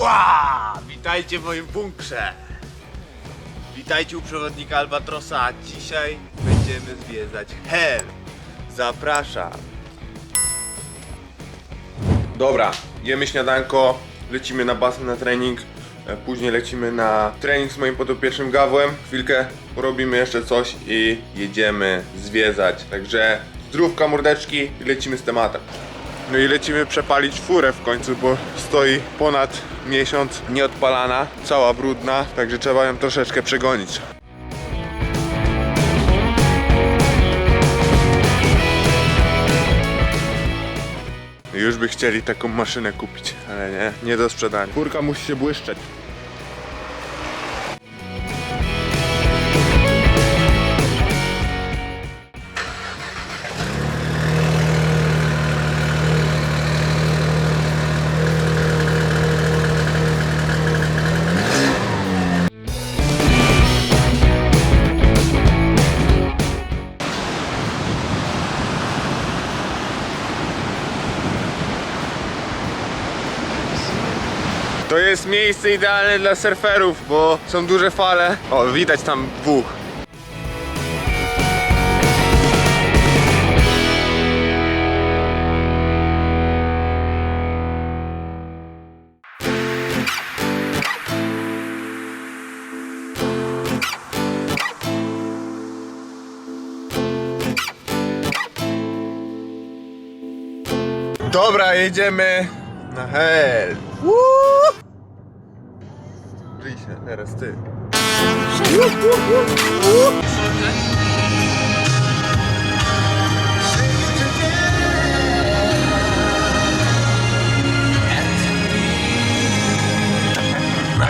Ła! Witajcie w moim bunkrze. Witajcie u przewodnika Albatrosa. a Dzisiaj będziemy zwiedzać Hel. Zapraszam. Dobra, jemy śniadanko, lecimy na basen na trening. e, Później lecimy na trening z moim podopiecznym Gawłem. Chwilkę porobimy jeszcze coś i jedziemy zwiedzać. Także zdrówka mordeczki i lecimy z tematem. No i lecimy przepalić furę w końcu, bo stoi ponad miesiąc nieodpalana, cała brudna, także trzeba ją troszeczkę przegonić. Już by chcieli taką maszynę kupić, ale nie, nie do sprzedania. Furka musi się błyszczeć. To jest miejsce idealne dla surferów, bo są duże fale. O, widać tam dwóch. Dobra, jedziemy na hel. Rysia, teraz ty.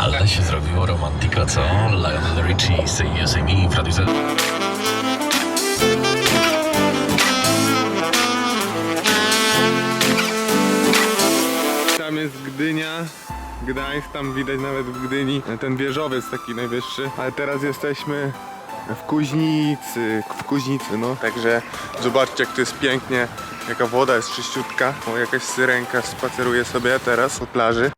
Ale się zrobiło romantika, co? Lionel Richie, Say You, Say Me, Freddy Gdańsk, tam widać nawet w Gdyni ten wieżowiec taki najwyższy, ale teraz jesteśmy w Kuźnicy, w Kuźnicy, no. Także zobaczcie jak to jest pięknie, jaka woda jest czyściutka. O, jakaś syrenka spaceruje sobie teraz po plaży.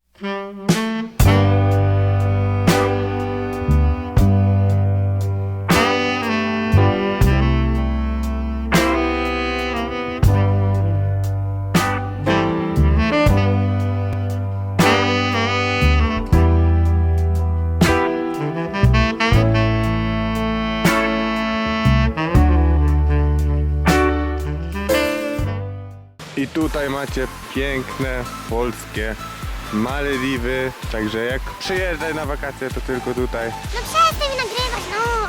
I tutaj macie piękne polskie Malediwy, także jak przyjeżdżaj na wakacje to tylko tutaj. No przestań mi nagrywać, no!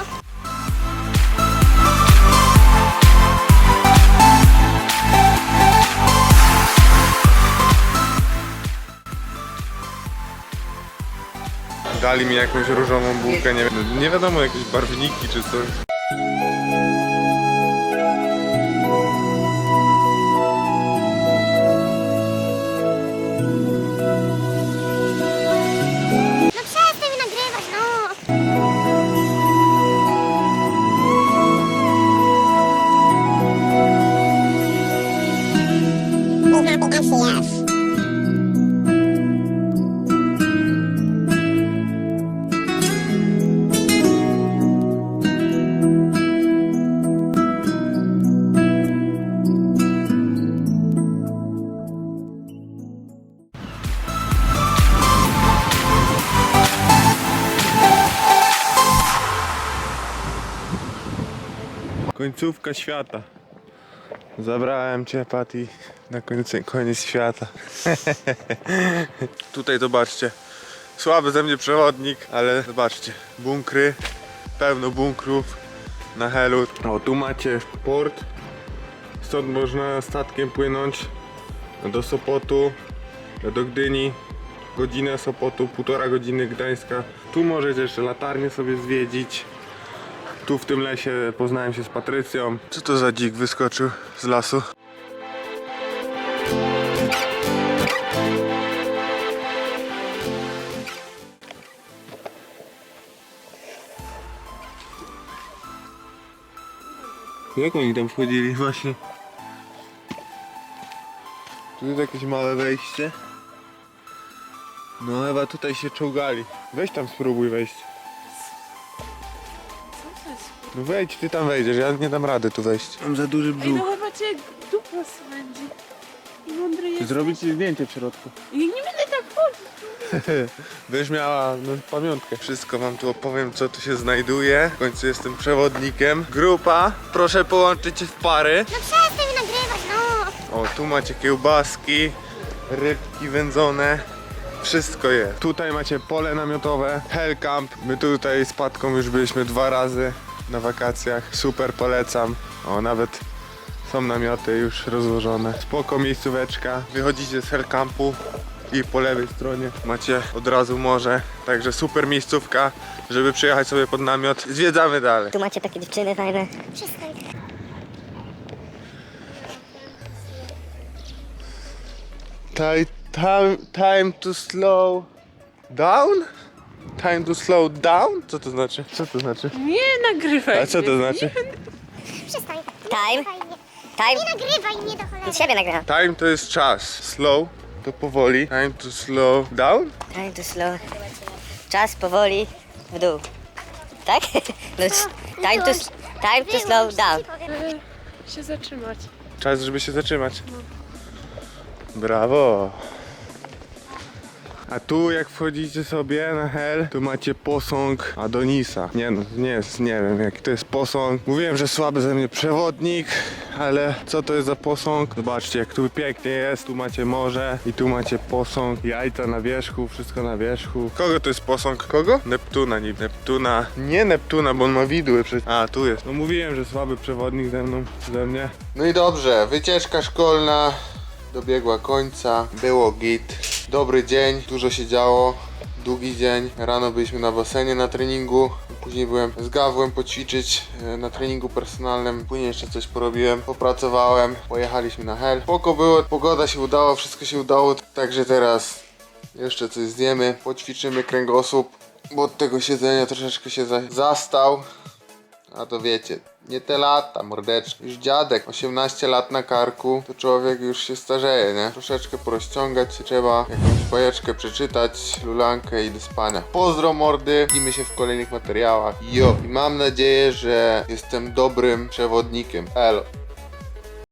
Dali mi jakąś różową bułkę, nie, nie wiadomo, jakieś barwniki czy coś. Końcówka świata. Zabrałem cię, Patty, na końcu, koniec świata. Tutaj zobaczcie. Słaby ze mnie przewodnik, ale zobaczcie. Bunkry, pełno bunkrów na helu. O, tu macie port. Stąd można statkiem płynąć do Sopotu, do Gdyni. Godzinę Sopotu, półtora godziny Gdańska. Tu możecie jeszcze latarnię sobie zwiedzić. Tu w tym lesie poznałem się z Patrycją. Co to za dzik wyskoczył z lasu? Jak oni tam wchodzili właśnie? Tu jest jakieś małe wejście. No chyba tutaj się czołgali. Weź tam spróbuj wejść. No wejdź, ty tam wejdziesz, ja nie dam rady tu wejść. Mam za duży Ej, no chyba cię dupa swędzi. I mądry jest. Zrobić ci zdjęcie w środku. I nie będę tak chodzić. Będziesz miała no, pamiątkę. Wszystko wam tu opowiem, co tu się znajduje. W końcu jestem przewodnikiem. Grupa, proszę połączyć się w pary. No przestań nagrywać, no. O, tu macie kiełbaski, rybki wędzone. Wszystko jest. Tutaj macie pole namiotowe, Hellcamp. My tutaj z Patką już byliśmy dwa razy na wakacjach. Super polecam. O, nawet są namioty już rozłożone. Spoko miejscóweczka. Wychodzicie z Hellcampu i po lewej stronie macie od razu morze. Także super miejscówka, żeby przyjechać sobie pod namiot. Zwiedzamy dalej. Tu macie takie dziewczyny fajne. Przestań. Time, time, time to slow down? Time to slow down? Co to znaczy? Co to znaczy? Nie nagrywaj. A co to znaczy? Przestań. Nie Time. nagrywaj mnie. Time. Nie nagrywaj mnie do cholery. Siebie nagrałam. Time to jest czas. Slow to powoli. Time to slow down? Time to slow. Czas powoli w dół. Tak? No, c- time to, s- time to slow down. Ci powiem. Się zatrzymać. Czas, żeby się zatrzymać. Brawo. A tu jak wchodzicie sobie na hell, tu macie posąg Adonisa. Nie no, nie jest, nie wiem jaki to jest posąg. Mówiłem, że słaby ze mnie przewodnik, ale co to jest za posąg? Zobaczcie jak tu pięknie jest, tu macie morze i tu macie posąg, jajca na wierzchu, wszystko na wierzchu. Kogo to jest posąg? Kogo? Neptuna niby. Neptuna. Nie Neptuna, bo on ma widły przecież. A, tu jest. No mówiłem, że słaby przewodnik ze mną, ze mnie. No i dobrze, wycieczka szkolna dobiegła końca, było git. Dobry dzień, dużo się działo, długi dzień. Rano byliśmy na basenie na treningu, później byłem z Gawłem poćwiczyć e, na treningu personalnym, później jeszcze coś porobiłem, popracowałem, pojechaliśmy na hel. Poko było, pogoda się udała, wszystko się udało, także teraz jeszcze coś zjemy, poćwiczymy kręgosłup, bo od tego siedzenia troszeczkę się za zastał. A to wiecie, nie te lata, mordeczki. Już dziadek, 18 lat na karku, to człowiek już się starzeje, nie? Troszeczkę porozciągać się trzeba, jakąś bajeczkę przeczytać, lulankę i do spania. Pozdro mordy, widzimy się w kolejnych materiałach. Jo! I mam nadzieję, że jestem dobrym przewodnikiem. Elo.